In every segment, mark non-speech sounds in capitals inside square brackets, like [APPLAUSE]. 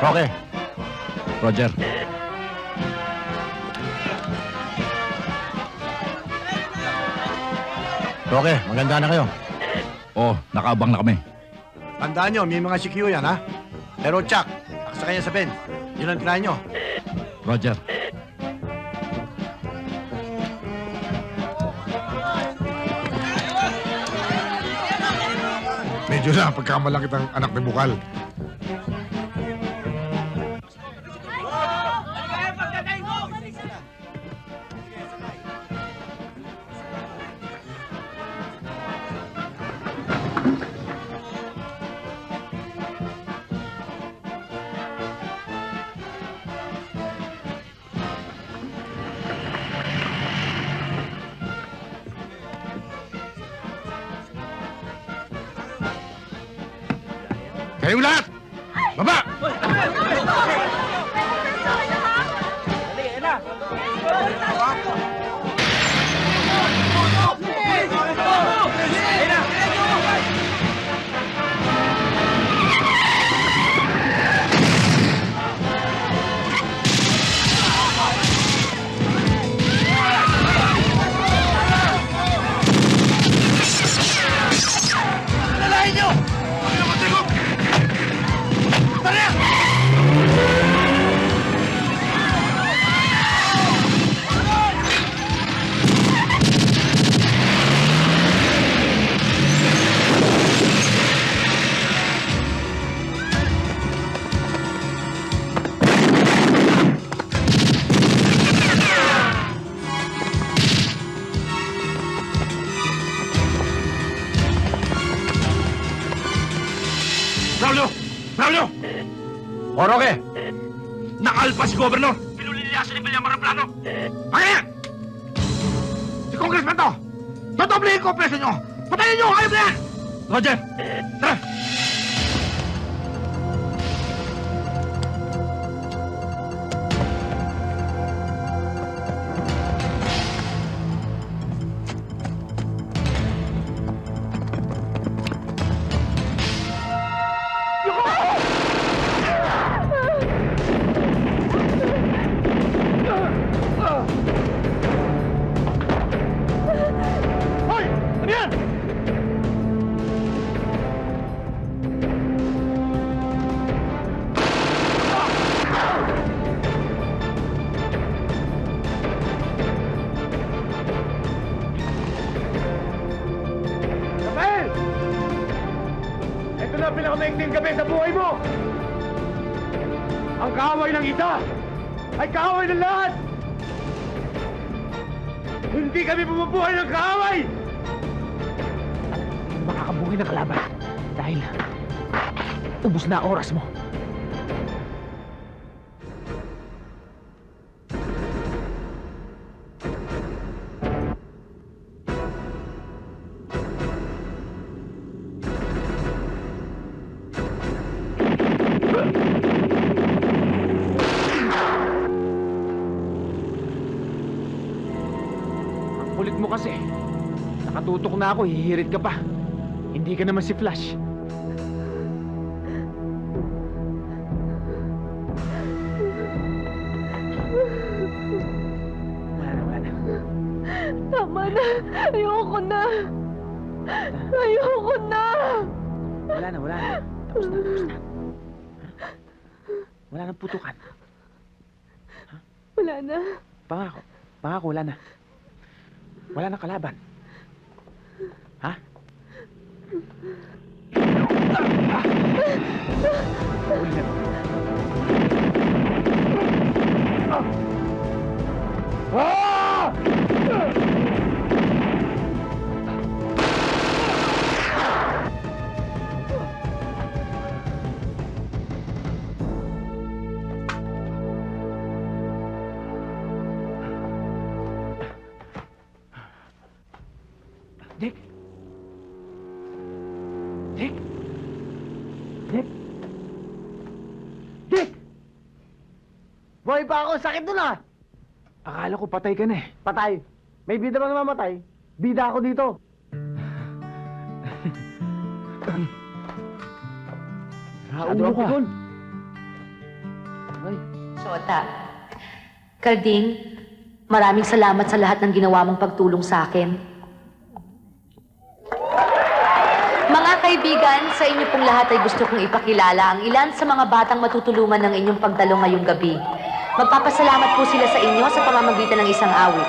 Roque. Roger. Roque, maganda na kayo. Oh, nakaabang na kami. Tandaan nyo, may mga CQ yan, ha? Pero Chuck, sa kanya sa pen. Yun ang try nyo. Roger. Medyo na, pagkamalaki ang anak ni Bukal. Kayong lahat! Baba! Braulio! O, Roque! Nakalpa si Governor! Pinuliliyasan ni Villamar ang plano! Ano yan? Si Congressman to! Dodoblihin ko ang preso nyo! Patayin nyo! Ayaw na yan! Roger! Tara! Ang pinakamaikting gabi sa buhay mo! Ang kaaway ng isa ay kaaway ng lahat! Hindi kami bumubuhay ng kaaway! makakabuhay ng kalaban dahil ubus na oras mo. Kulit mo kasi. Nakatutok na ako, hihirit ka pa. Hindi ka naman si Flash. Wala na, wala na. Tama na. Ayoko na. Ayoko na. Wala na, wala na. Tapos na, tapos na. Wala nang putukan. Wala na. Pangako. Pangako, wala na. Wala na kalaban. Ha? Uli na. Dick? Dick? Dick? Dick! Boy pa ako, sakit dun ah! Akala ko patay ka na eh. Patay. May bida bang namamatay? Bida ako dito. [LAUGHS] Raulo ka. Dun. Ay, Shota. Karding, maraming salamat sa lahat ng ginawa mong pagtulong sa akin. Mga kaibigan, sa inyo pong lahat ay gusto kong ipakilala ang ilan sa mga batang matutulungan ng inyong pagdalo ngayong gabi. Magpapasalamat po sila sa inyo sa pamamagitan ng isang awit.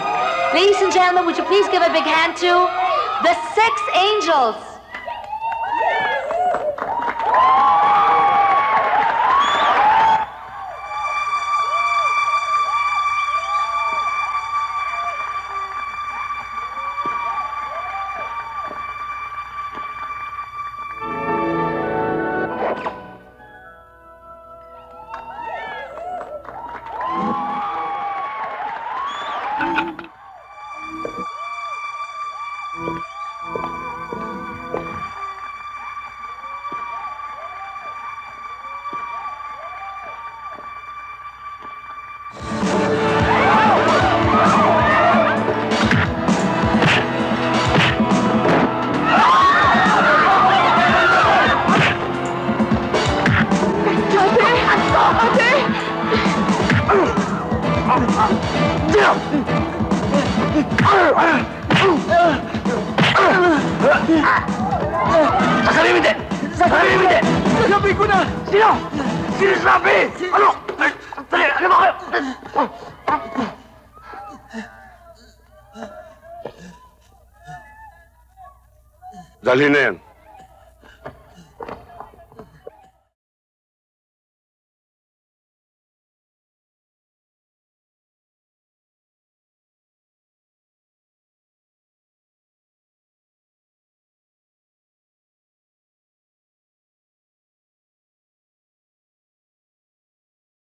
Ladies and gentlemen, would you please give a big hand to the Six Angels? Sasabihin hindi! Sasabihin hindi! Sasabihin ko na! Sino? Sino sabi? Ano? Dali, ano ba? Dalhin na yan.